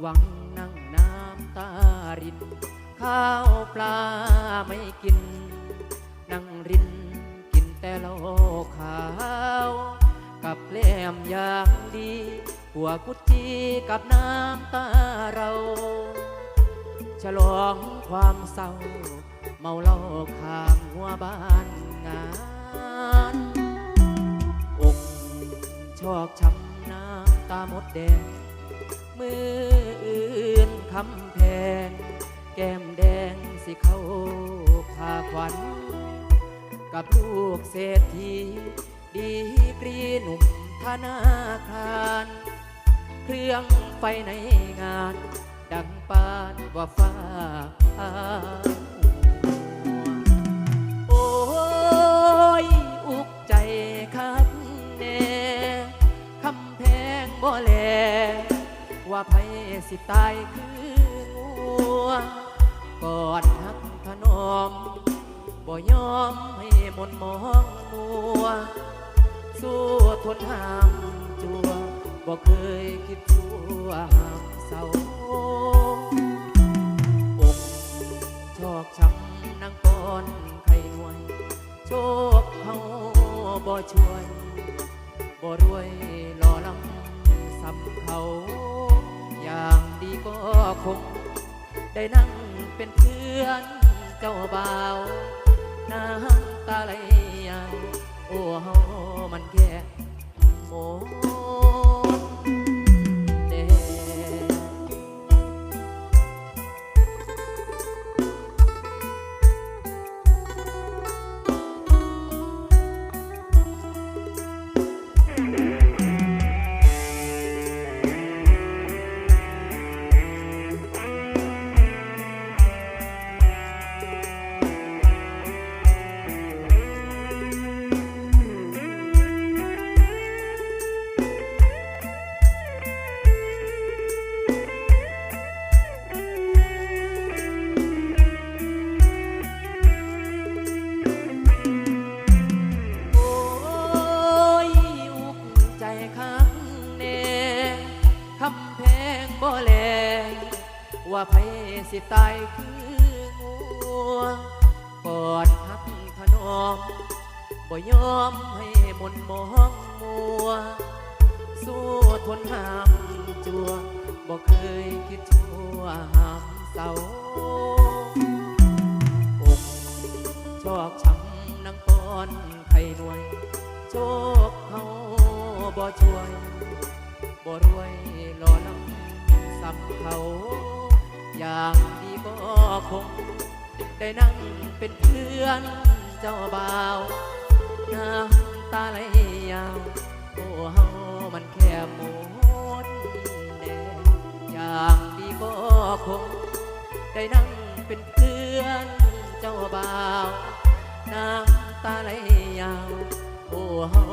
หวังนั่งน้ำตาริน ข้าวปลาไม่กิน นั่งรินกินแต่เหล้าขาว กับแกล้มอย่างดีหัวกุจีกับน้ำตาเรา ฉลองความเศร้า เมาเหล้าข้างหัวบ้านงานอกชอกช้ำน้ำตาหมดแดง มืออื่นคำแพง แก้มแดงสิเข้าพาขวัญ กับลูกเศรษฐีดีกรีหนุ่มธนาคาร เครื่องไฟในงาน ดังปานว่าฟ้าผ่าโอ้ย อุกใจครับแน่คำแพงบ่แล ว่าไผสิตายคืองัวกอดหักถนอม บ่ยอมให้มนมองมัว สู้ทนห้ามจัว บ่เคยคิดชั่วห้ามเศร้าอกชอกช้ำนางปอนไข่หวย โชคเฮาบ่ช่วย บ่รวยหล่อลำสำเขา คงได้นั่งเป็นเพื่อนเจ้าบ่าวน้ำตาไหลยาวโอ้เฮามันแค่โอ้ ว่าไผสิตายคืองัวกอดหักถนอมบ่ยอมให้มนมองมัว สู้ทนห้ามจัวบ่เคยคิดชั่วห้ามเศร้าอกชอกช้ำนังปอนไข่หน่วย โชคเขาบ่ช่วยบ่รวยหล่อน้ำซ้ำเขา อย่างดีก็คง ได้นั่งเป็นเพื่อนเจ้าบ่าวน้ำตาไหลยาวโอ้เฮามันแค่หมดแดงอย่างดีก็คง ได้นั่งเป็นเพื่อนเจ้าบ่าวน้ำตาไหลยาวโอ้เฮา